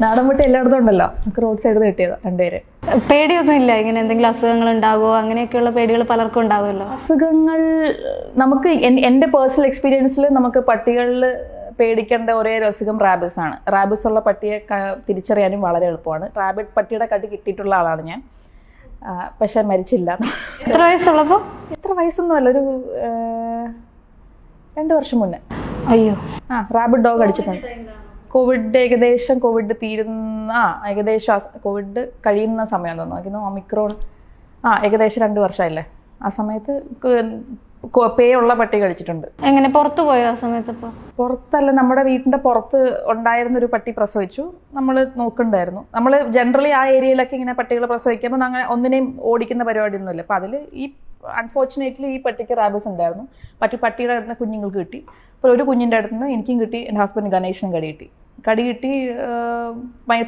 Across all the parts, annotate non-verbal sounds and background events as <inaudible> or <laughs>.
നാടൻ മുട്ട എല്ലായിടത്തും ഉണ്ടല്ലോ. നമുക്ക് റോഡ് സൈഡിൽ കിട്ടിയത് രണ്ടുപേര്. പേടിയൊന്നും ഇല്ല ഇങ്ങനെ എന്തെങ്കിലും അസുഖങ്ങൾ ഉണ്ടാകുമോ അങ്ങനെയൊക്കെയുള്ള പേടികൾ പലർക്കും ഉണ്ടാവുമല്ലോ. അസുഖങ്ങൾ നമുക്ക് എൻ- എന്റെ പേഴ്സണൽ എക്സ്പീരിയൻസിൽ നമുക്ക് പട്ടികളിൽ പേടിക്കേണ്ട ഒരേ ഒരു അസുഖം റാബിസ് ആണ്. റാബിസ് ഉള്ള പട്ടിയെ തിരിച്ചറിയാനും വളരെ എളുപ്പമാണ്. റാബിറ്റ് പട്ടിയുടെ കടി കിട്ടിയിട്ടുള്ള ആളാണ് ഞാൻ. പക്ഷെ മരിച്ചില്ല. എത്ര വയസ്സുള്ളപ്പോൾ എത്ര വയസ്സൊന്നുമല്ല ഒരു രണ്ട് വർഷം മുന്നേ. അയ്യോ. ആ റാബിറ്റ് ഡോഗ് അടിച്ചിട്ടുണ്ട്. കോവിഡ് ഏകദേശം കോവിഡ് തീരുന്ന ആ ഏകദേശം കോവിഡ് കഴിയുന്ന സമയം തോന്നുന്നു. എനിക്ക് തോന്നുന്നു ഒമിക്രോൺ ആ ഏകദേശം രണ്ട് വർഷമല്ലേ ആ സമയത്ത് പേ ഉള്ള പട്ടി കഴിച്ചിട്ടുണ്ട്. എങ്ങനെ പുറത്തു പോയോ ആ സമയത്ത് ഇപ്പോൾ പുറത്തല്ല നമ്മുടെ വീട്ടിന്റെ പുറത്ത് ഉണ്ടായിരുന്ന ഒരു പട്ടി പ്രസവിച്ചു. നമ്മൾ നോക്കണ്ടായിരുന്നു നമ്മൾ ജനറലി ആ ഏരിയയിലൊക്കെ ഇങ്ങനെ പട്ടികൾ പ്രസവിക്കുമ്പോൾ അങ്ങനെ ഒന്നിനെയും ഓടിക്കുന്ന പരിപാടിയൊന്നുമില്ല. അപ്പോൾ അതിൽ ഈ അൺഫോർച്ചുനേറ്റ്ലി ഈ പട്ടിക്ക് റാബിസ് ഉണ്ടായിരുന്നു പട്ടി പട്ടിയുടെ അടുത്ത് നിന്ന് കുഞ്ഞുങ്ങൾക്ക് കിട്ടി. അപ്പോൾ ഒരു കുഞ്ഞിന്റെ അടുത്ത് നിന്ന് എനിക്കും കിട്ടി എന്റെ ഹസ്ബൻഡ് ഗണേഷിനും കടി കിട്ടി. കടി കിട്ടി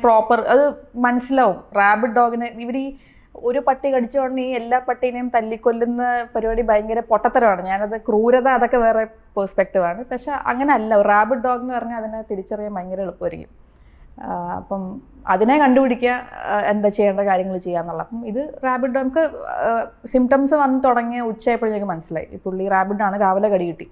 പ്രോപ്പർ അത് മനസ്സിലാവും. റാബിഡ് ഡോഗിനെ ഇവർ ഈ ഒരു പട്ടി കടിച്ച ഉടനെ ഈ എല്ലാ പട്ടീനെയും തല്ലിക്കൊല്ലുന്ന പരിപാടി ഭയങ്കര പൊട്ടത്തരമാണ്. ഞാനത് ക്രൂരത അതൊക്കെ വേറെ പേഴ്സ്പെക്റ്റീവ് ആണ്. പക്ഷെ അങ്ങനെ അല്ല റാബിഡ് ഡോഗ് എന്ന് പറഞ്ഞാൽ അതിനെ തിരിച്ചറിയാൻ ഭയങ്കര എളുപ്പമായിരിക്കും. അപ്പം അതിനെ കണ്ടുപിടിക്കുക എന്താ ചെയ്യേണ്ട കാര്യങ്ങൾ ചെയ്യാന്നുള്ള അപ്പം ഇത് റാബിഡ് നമുക്ക് സിംറ്റംസ് വന്ന് തുടങ്ങിയ ഉച്ചയായപ്പോഴേക്ക് മനസ്സിലായി. ഈ പുള്ളി റാബിഡാണ് ആണ് രാവിലെ കടി കിട്ടി.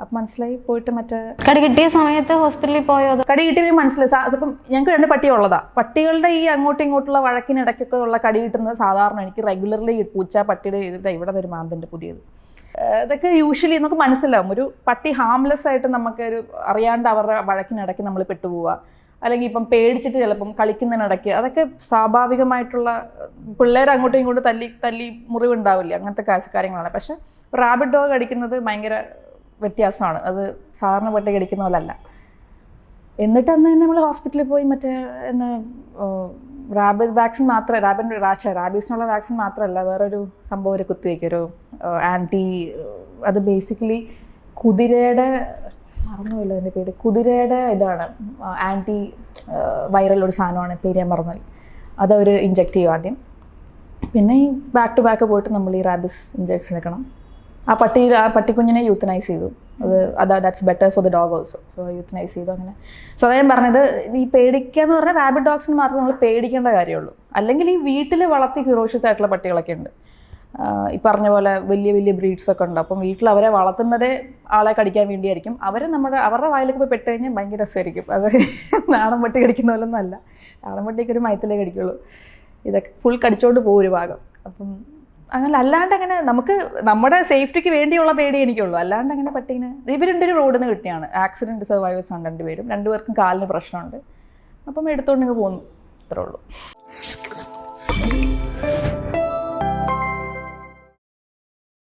അപ്പം മനസ്സിലായി പോയിട്ട് മറ്റേ കടി കിട്ടിയ സമയത്ത് ഹോസ്പിറ്റലിൽ പോയോ കടി കിട്ടിയ മനസ്സിലായി. അപ്പം ഞങ്ങൾക്ക് രണ്ട് പട്ടി ഉള്ളതാ. പട്ടികളുടെ ഈ അങ്ങോട്ടും ഇങ്ങോട്ടുള്ള വഴക്കിനിടയ്ക്കൊക്കെ ഉള്ള കടി കിട്ടുന്നത് സാധാരണ എനിക്ക് റെഗുലർലി പൂച്ച പട്ടിയുടെ ഇത് ഇവിടെ ഒരു മാന്തിന്റെ പുതിയത്. ഇതൊക്കെ യൂഷ്വലി നമുക്ക് മനസ്സിലാവും. ഒരു പട്ടി ഹാംലെസ് ആയിട്ട് നമുക്ക് ഒരു അറിയാണ്ട് അവരുടെ വഴക്കിനിടയ്ക്ക് നമ്മൾ പെട്ടുപോവുക. അല്ലെങ്കിൽ ഇപ്പം പേടിച്ചിട്ട് ചിലപ്പം കളിക്കുന്നതിനിടയ്ക്ക് അതൊക്കെ സ്വാഭാവികമായിട്ടുള്ള പിള്ളേർ അങ്ങോട്ടും ഇങ്ങോട്ടും തല്ലി തല്ലി മുറിവുണ്ടാവില്ല? അങ്ങനത്തെ കാശ് കാര്യങ്ങളാണ്. പക്ഷെ റാബിഡ് ഡോഗ് അടിക്കുന്നത് ഭയങ്കര വ്യത്യാസമാണ്. അത് സാധാരണ പട്ടി കടിക്കുന്ന പോലല്ല. എന്നിട്ട് അന്ന് തന്നെ നമ്മൾ ഹോസ്പിറ്റലിൽ പോയി മറ്റേ എന്താ റാബിസ് വാക്സിൻ മാത്രം റാബിൻ റാഷ റാബീസിനുള്ള വാക്സിൻ മാത്രമല്ല വേറൊരു സംഭവം ഒരു കുത്തിവയ്ക്കും ഒരു ആന്റി അത് ബേസിക്കലി കുതിരയുടെ മറന്നുപോയില്ല അതിന്റെ പേര്. കുതിരയുടെ ഇതാണ്. ആന്റി വൈറൽ ഒരു സാധനമാണ്. പേര് ഞാൻ മറന്നുപോയി. അതവർ ഇഞ്ചെക്ട് ചെയ്യും ആദ്യം. പിന്നെ ഈ ബാക്ക് ടു ബാക്ക് പോയിട്ട് നമ്മൾ ഈ റാബിസ് ഇഞ്ചെക്ഷൻ എടുക്കണം. ആ പട്ടി ആ പട്ടിക്കുഞ്ഞിനെ യൂത്തനൈസ് ചെയ്തു. അത് അതാ that's better for the dog also so euthanise ചെയ്തു അങ്ങനെ. സോ അതാ ഞാൻ പറഞ്ഞത്. ഈ പേടിക്കുക എന്ന് പറഞ്ഞാൽ റാബിഡ് ഡോഗ്സിന് മാത്രം നമ്മൾ പേടിക്കേണ്ട കാര്യമുള്ളൂ. അല്ലെങ്കിൽ ഈ വീട്ടിൽ വളർത്തി ഫിറോഷ്യസ് ആയിട്ടുള്ള പട്ടികളൊക്കെ ഉണ്ട്. ഈ പറഞ്ഞ പോലെ വലിയ വലിയ ബ്രീഡ്സ് ഒക്കെ ഉണ്ട്. അപ്പം വീട്ടിൽ അവരെ വളർത്തുന്നതേ ആളെ കടിക്കാൻ വേണ്ടിയായിരിക്കും. അവരെ നമ്മുടെ അവരുടെ വായിലേക്ക് പോയി പെട്ട് കഴിഞ്ഞാൽ ഭയങ്കര രസമായിരിക്കും. അത് <laughs> നാടൻ പട്ടി കടിക്കുന്ന പോലെ ഒന്നല്ല നാടൻ പട്ടിക്ക് ഒരു മയത്തിലേ കടിക്കുള്ളൂ. ഇതൊക്കെ ഫുൾ കടിച്ചോണ്ട് പോകും ഒരു ഭാഗം. അപ്പം അങ്ങനെ അല്ലാണ്ട് അങ്ങനെ നമുക്ക് നമ്മുടെ സേഫ്റ്റിക്ക് വേണ്ടിയുള്ള പേടി എനിക്കുള്ളൂ. അല്ലാണ്ട് അങ്ങനെ പട്ടീനെ ഇവർ രണ്ടുപേരും റോഡിൽ നിന്ന് കിട്ടിയാണ്. ആക്സിഡന്റ് സർവൈവേഴ്സ് ആണ് രണ്ടുപേരും. രണ്ടുപേർക്കും കാലിന് പ്രശ്നമുണ്ട്. അപ്പം എടുത്തോണ്ട് ഇങ്ങ് പോന്നു അത്രേ ഉള്ളൂ.